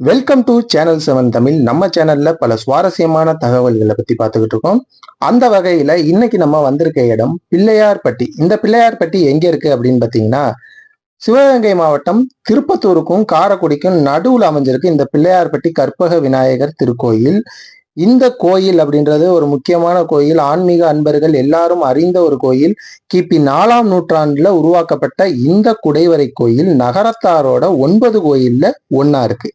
Welcome to channel seven Tamil. நம்ம சேனல்ல பல சுவாரஸ்யமான தகவல்களை பத்தி பார்த்துக்கிட்டு இருக்கோம். அந்த வகையில இன்னைக்கு நம்ம வந்திருக்க இடம் பிள்ளையார்பட்டி. இந்த பிள்ளையார்பட்டி எங்க இருக்கு அப்படின்னு பாத்தீங்கன்னா சிவகங்கை மாவட்டம் திருப்பத்தூருக்கும் காரைக்குடிக்கும் நடுவில் அமைஞ்சிருக்கு இந்த பிள்ளையார்பட்டி கற்பக விநாயகர் திருக்கோயில். இந்த கோயில் அப்படின்றது ஒரு முக்கியமான கோயில். ஆன்மீக அன்பர்கள் எல்லாரும் அறிந்த ஒரு கோயில். கிபி நாலாம் நூற்றாண்டுல உருவாக்கப்பட்ட இந்த குடைவரை கோயில். நகரத்தாரோட ஒன்பது கோயில்ல ஒன்னா இருக்கு.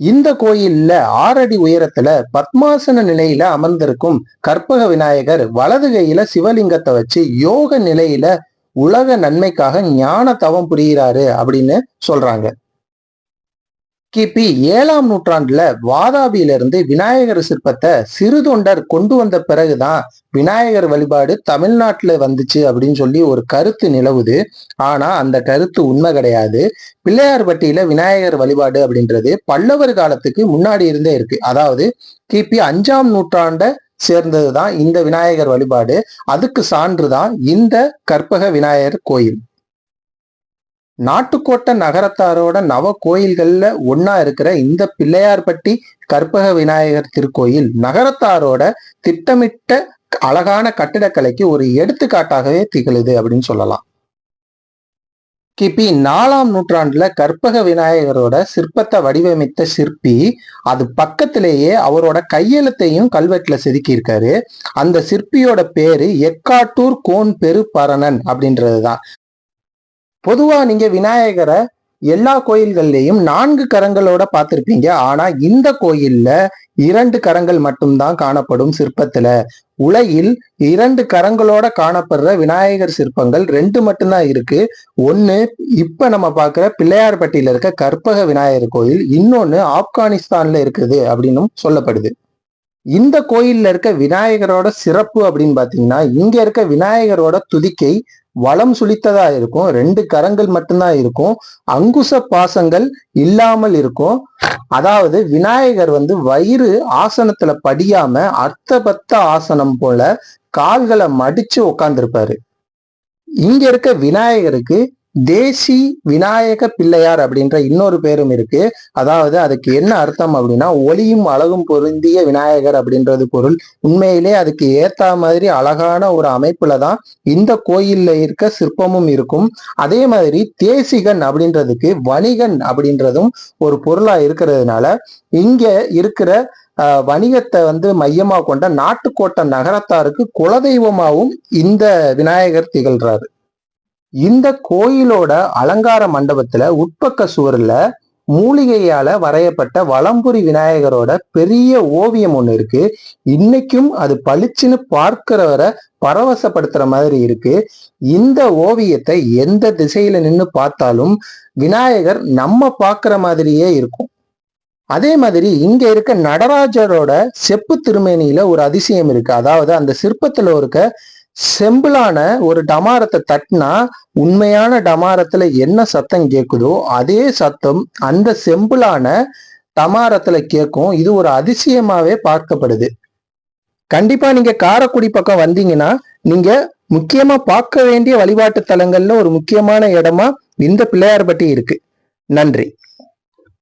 இந்த கோயில்ல ஆறடி உயரத்துல பத்மாசன நிலையில அமர்ந்திருக்கும் கற்பக விநாயகர் வலது கையில சிவலிங்கத்தை வச்சு யோக நிலையில உலக நன்மைக்காக ஞான தவம் புரிகிறாரு அப்படின்னு சொல்றாங்க. கிபி ஏழாம் நூற்றாண்டுல வாதாபியிலிருந்து விநாயகர் சிற்பத்தை சிறு தொண்டர் கொண்டு வந்த பிறகுதான் விநாயகர் வழிபாடு தமிழ்நாட்டுல வந்துச்சு அப்படின்னு சொல்லி ஒரு கருத்து நிலவுது. ஆனா அந்த கருத்து உண்மை கிடையாது. பிள்ளையார்பட்டியில விநாயகர் வழிபாடு அப்படின்றது பல்லவர் காலத்துக்கு முன்னாடி இருந்தே இருக்கு. அதாவது கிபி அஞ்சாம் நூற்றாண்ட சேர்ந்ததுதான் இந்த விநாயகர் வழிபாடு. அதுக்கு சான்றுதான் இந்த கற்பக விநாயகர் கோயில். நாட்டுக்கோட்டை நகரத்தாரோட நவ கோயில்கள்ல ஒன்னா இருக்கிற இந்த பிள்ளையார்பட்டி கற்பக விநாயகர் திருக்கோயில் நகரத்தாரோட திட்டமிட்ட அழகான கட்டிடக்கலைக்கு ஒரு எடுத்துக்காட்டாகவே திகழுது அப்படின்னு சொல்லலாம். கிபி நாலாம் நூற்றாண்டுல கற்பக விநாயகரோட சிற்பத்தை வடிவமைத்த சிற்பி அது பக்கத்திலேயே அவரோட கையெழுத்தையும் கல்வெட்டுல செதுக்கியிருக்காரு. அந்த சிற்பியோட பேரு எக்காட்டூர் கோன் பெரு பரணன் அப்படின்றதுதான். பொதுவா நீங்க விநாயகரை எல்லா கோயில்கள்லயும் நான்கு கரங்களோட பார்த்திருப்பீங்க. ஆனா இந்த கோயில்ல இரண்டு கரங்கள் மட்டும்தான் காணப்படும் சிற்பத்துல. உலகில் இரண்டு கரங்களோட காணப்படுற விநாயகர் சிற்பங்கள் ரெண்டு மட்டும்தான் இருக்கு. ஒன்னு இப்ப நம்ம பாக்குற பிள்ளையார்பட்டியில இருக்க கற்பக விநாயகர் கோயில் இன்னொன்னு ஆப்கானிஸ்தான்ல இருக்குது அப்படின்னும் சொல்லப்படுது. இந்த கோயில்ல இருக்க விநாயகரோட சிறப்பு அப்படின்னு பாத்தீங்கன்னா இங்க இருக்க விநாயகரோட துதிக்கை வளம் சுழித்ததா இருக்கும். ரெண்டு கரங்கள் மட்டும்தான் இருக்கும். அங்குச பாசங்கள் இல்லாமல் இருக்கும். அதாவது விநாயகர் வந்து வயிறு ஆசனத்துல படியாம அர்த்தபத்த ஆசனம் போல கால்களை மடிச்சு உட்கார்ந்துருப்பாரு இங்க இருக்க விநாயகருக்கு தேசி விநாயக பிள்ளையார் அப்படின்ற இன்னொரு பேரும் இருக்கு. அதாவது அதுக்கு என்ன அர்த்தம் அப்படின்னா ஒளியும் அழகும் பொருந்திய விநாயகர் அப்படின்றது பொருள். உண்மையிலே அதுக்கு ஏத்த மாதிரி அழகான ஒரு அமைப்புல தான் இந்த கோயில்ல இருக்க சிற்பமும் இருக்கும். அதே மாதிரி தேசிகன் அப்படின்றதுக்கு வணிகன் அப்படின்றதும் ஒரு பொருளா இருக்கிறதுனால இங்க இருக்கிற வணிகத்தை வந்து மையமாக கொண்ட நாட்டுக்கோட்டை நகரத்தாருக்கு குலதெய்வமாகவும் இந்த விநாயகர் திகழ்றாரு. இந்த கோயிலோட அலங்கார மண்டபத்துல உட்பக்க சுவர்ல மூலிகையால வரையப்பட்ட வளம்புரி விநாயகரோட பெரிய ஓவியம் ஒண்ணு இருக்கு. இன்னைக்கும் அது பளிச்சுன்னு பார்க்கிறவரை பரவசப்படுத்துற மாதிரி இருக்கு. இந்த ஓவியத்தை எந்த திசையில நின்று பார்த்தாலும் விநாயகர் நம்ம பார்க்கிற மாதிரியே இருக்கும். அதே மாதிரி இங்க இருக்க நடராஜரோட செப்பு திருமேனியில ஒரு அதிசயம் இருக்கு. அதாவது அந்த சிற்பத்துல இருக்க செம்பிளான ஒரு டமாரத்தை தட்டினா உண்மையான டமாரத்துல என்ன சத்தம் கேட்குதோ அதே சத்தம் அந்த செம்பிளான டமாரத்துல கேட்கும் இது ஒரு அதிசயமாவே பார்க்கப்படுது. கண்டிப்பா நீங்க காரக்குடி பக்கம் வந்தீங்கன்னா நீங்க முக்கியமா பார்க்க வேண்டிய வழிபாட்டு தலங்கள்ல ஒரு முக்கியமான இடமா இந்த பிள்ளையார்பட்டி இருக்கு. நன்றி.